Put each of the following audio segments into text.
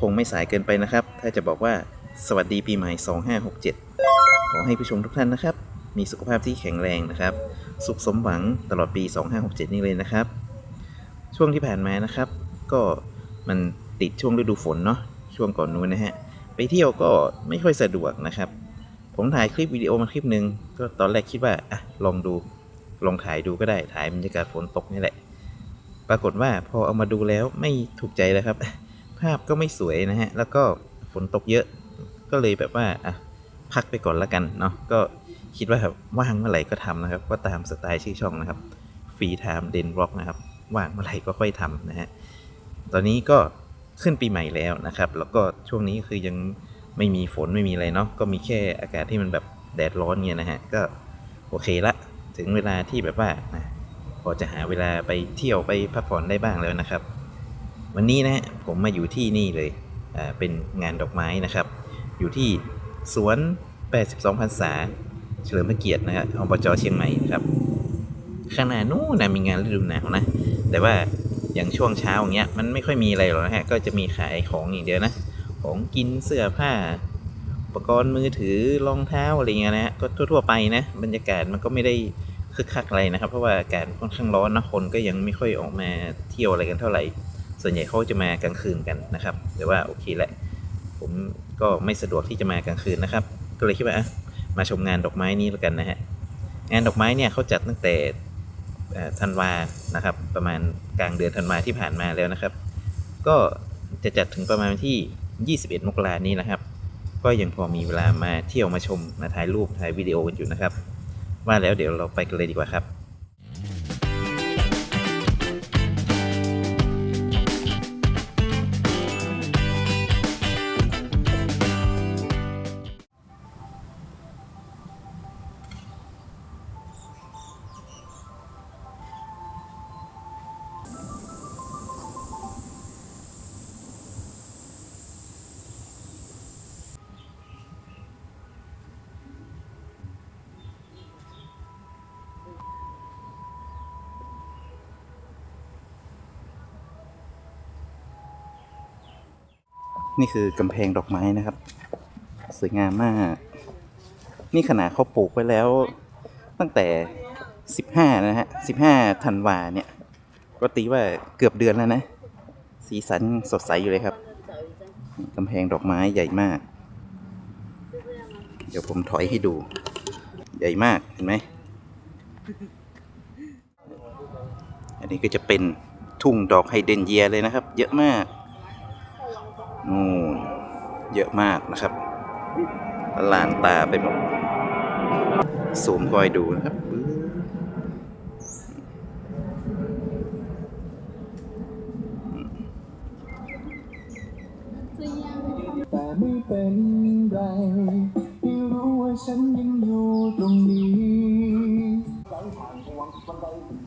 คงไม่สายเกินไปนะครับ ถ้าจะบอกว่าสวัสดีปีใหม่ 2567 ขอให้ผู้ชมทุกท่านนะครับ มีสุขภาพที่แข็งแรงนะครับ สุขสมหวังตลอดปี 2567 นี้เลยนะครับ ช่วงที่ผ่านมานะครับ ก็มันติดช่วงฤดูฝนเนาะช่วงก่อนนู้นนะฮะไปเที่ยวก็ไม่ค่อยสะดวกนะครับ ผมถ่ายคลิปวิดีโอมาคลิปหนึ่งก็ตอนแรกคิดว่าอะลองดูลองถ่ายดูก็ได้ถ่ายบรรยากาศฝนตกนี่แหละ ปรากฏว่าพอเอามาดูแล้วไม่ถูกใจเลยครับ ภาพก็ไม่สวยนะฮะ แล้วก็ฝนตกเยอะ ก็เลยแบบว่าอะพักไปก่อนละกันเนาะ ก็คิดว่าแบบว่างเมื่อไหร่ก็ทำนะครับ ก็ตามสไตล์ชื่อช่องนะครับ ฟรีไทม์เดนร็อกนะครับ ว่างเมื่อไหร่ก็ค่อยทำนะฮะ ตอนนี้ก็ขึ้นปีใหม่แล้วนะครับ แล้วก็ช่วงนี้คือยังไม่มีฝนไม่มีอะไรเนาะ ก็มีแค่อากาศที่มันแบบแดดร้อนเงี้ยนะฮะ ก็โอเคละ ถึงเวลาที่แบบว่านะพอจะหาเวลาไปเที่ยวไปพักผ่อนได้บ้างแล้วนะครับ วันนี้นะฮะผมมาอยู่ที่นี่เลยอ่าเป็นงานดอกไม้นะครับ อยู่ที่สวน 82พรรษา เฉลิมพระเกียรตินะครับอบจเชียงใหม่นะครับข้างหน้านู้นนะมีงานฤดูหนาวนะ แต่ว่าอย่างช่วงเช้าอย่างเงี้ยมันไม่ค่อยมีอะไรหรอกนะฮะก็จะมีขายของอย่างเดียวนะของกินเสื้อผ้า อุปกรณ์มือถือรองเท้าอะไรเงี้ยนะฮะก็ทั่วๆไปนะบรรยากาศมันก็ไม่ได้คึกคักอะไรนะครับ เพราะว่าอากาศค่อนข้างร้อนนะคนก็ยังไม่ค่อยออกมาเที่ยวอะไรกันเท่าไหร่ ส่วนใหญ่เขาจะมากลางคืนกันนะครับ แต่ว่าโอเคแหละ ผมก็ไม่สะดวกที่จะมากลางคืนนะครับ ก็เลยคิดว่าอะมาชมงานดอกไม้นี้แล้วกันนะฮะ งานดอกไม้เนี่ยเขาจัดตั้งแต่ธันวานะครับ ประมาณกลางเดือนธันวาที่ผ่านมาแล้วนะครับ ก็จะจัดถึงประมาณที่ 21 มกรานี้นะครับ ก็ยังพอมีเวลามาเที่ยวมาชมมาถ่ายรูปถ่ายวิดีโอกันอยู่นะครับ ว่าแล้วเดี๋ยวเราไปกันเลยดีกว่าครับ นี่คือกำแพงดอกไม้นะครับ สวยงามมาก นี่ขนาดเขาปลูกไว้แล้ว ตั้งแต่ 15 นะฮะ 15ธันวาเนี่ย ก็ตีว่าเกือบเดือนแล้วนะ สีสันสดใสอยู่เลยครับกำแพงดอกไม้ใหญ่มาก เดี๋ยวผมถอยให้ดู ใหญ่มากเห็นไหม อันนี้ก็จะเป็นทุ่งดอกไฮเดรนเยียเลยนะครับ เยอะมาก นู่นเยอะมากนะครับละลานตาไปหมดซูมคอยดูนะครับ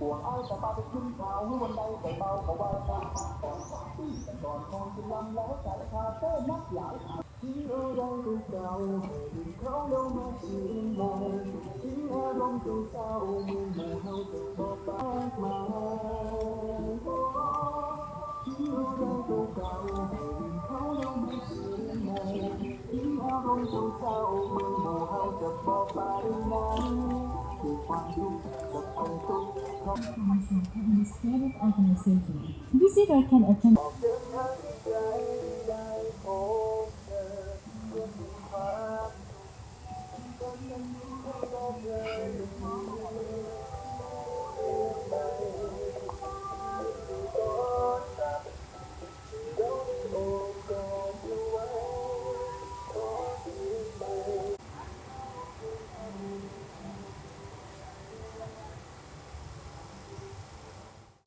วงเอาแต่ตาไปขึ้นข่าวให้วันใดไปเบาเขาไว้ตาก่อนสักปีแต่ก่อนคงจะลำแล้วแต่คาเต้นักหลายที่เอะไรเก่าๆให้ดึงเขาลงมาชื่นมองที่อารมณ์เศร้าเมื่อหมู่เฮาจะบอกปากมาที่เอะไรเก่าๆให้ดึงเขาลงมาชื่นมองที่อารมณ์เศร้าเมื่อหมู่เฮาจะบอกปากนั้นคือความทุกข์ This Organization. Visitor can attend.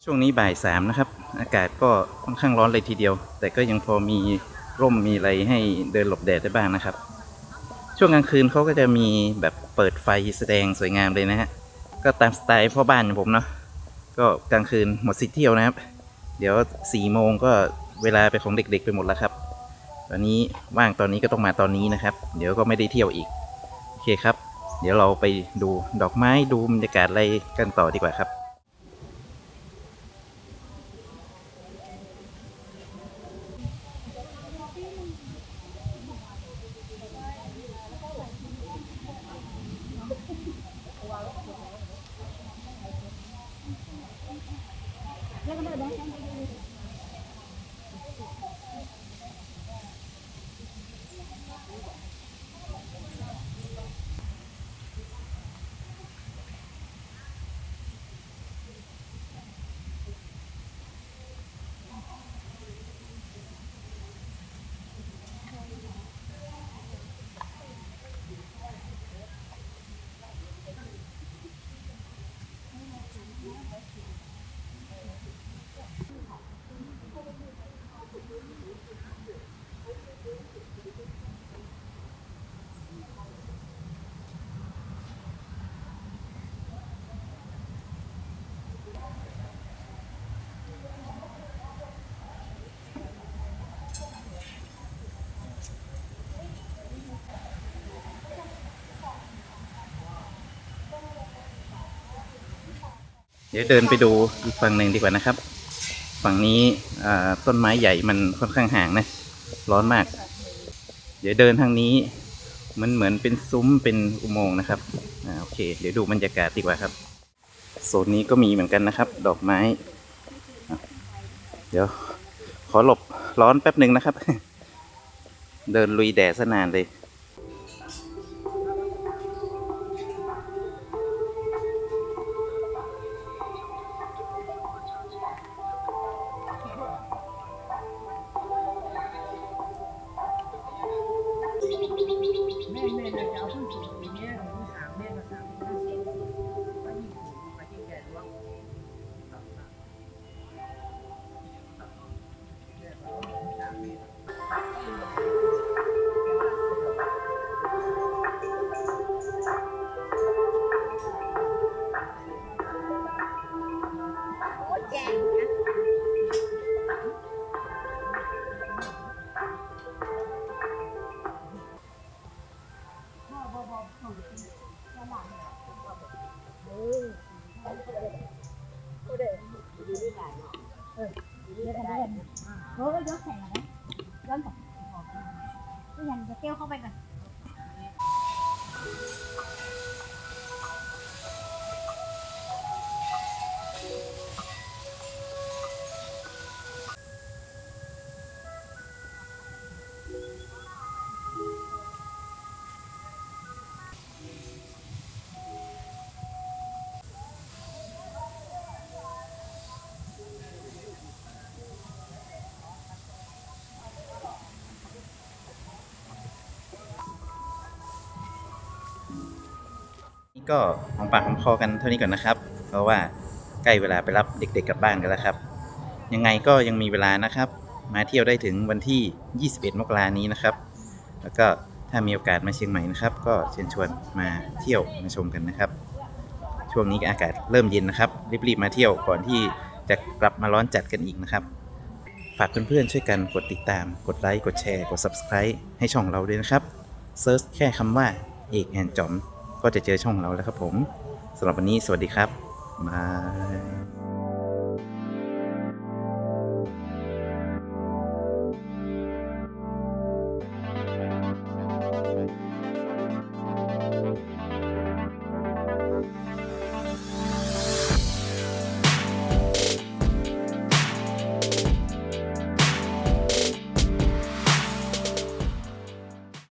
ช่วงนี้บ่ายสามนะครับ อากาศก็ค่อนข้างร้อนเลยทีเดียว แต่ก็ยังพอมีร่มมีอะไรให้เดินหลบแดดได้บ้างนะครับ ช่วงกลางคืนเขาก็จะมีแบบเปิดไฟแสดงสวยงามเลยนะฮะก็ตามสไตล์พ่อบ้านของผมเนาะก็กลางคืนหมดสิทธิ์เที่ยวนะครับ เดี๋ยวสี่โมงก็เวลาเป็นของเด็กๆไปหมดแล้วครับ ตอนนี้ว่างตอนนี้ก็ต้องมาตอนนี้นะครับ เดี๋ยวก็ไม่ได้เที่ยวอีก โอเคครับ เดี๋ยวเราไปดูดอกไม้ดูบรรยากาศอะไรกันต่อดีกว่าครับ Lagi ba ba? ดี๋ยวเดินไปดูอีกฝั่งหนึ่งดีกว่านะครับ ฝั่งนี้ต้นไม้ใหญ่มันค่อนข้างห่างนะ ร้อนมาก เดี๋ยวเดินทางนี้ มันเหมือนเป็นซุ้มเป็นอุโมงค์นะครับอโอเค เดี๋ยวดูบรรยากาศดีกว่าครับโซนนี้ก็มีเหมือนกันนะครับ ดอกไม้ เดี๋ยว ขอหลบร้อนแป๊บหนึ่งนะครับ เดินลุยแดดซะนานเลย ก็ของปากของคอกันเท่านี้ก่อนนะครับ เพราะว่าใกล้เวลาไปรับเด็กๆกลับบ้านกันแล้วครับ ยังไงก็ยังมีเวลานะครับ มาเที่ยวได้ถึงวันที่ 21 มกรานี้นะครับ แล้วก็ถ้ามีโอกาสมาเชียงใหม่นะครับ ก็เชิญชวนมาเที่ยวมาชมกันนะครับ ช่วงนี้อากาศเริ่มเย็นนะครับ รีบๆมาเที่ยวก่อนที่จะกลับมาร้อนจัดกันอีกนะครับ ฝากเพื่อนๆช่วยกันกดติดตาม กดไลค์ กดแชร์ กด Subscribe ให้ช่องเราด้วยนะครับเซิร์ชแค่คำว่าเอกแอนจอม ก็จะเจอช่องเราแล้วครับผมสำหรับวันนี้สวัสดีครับบาย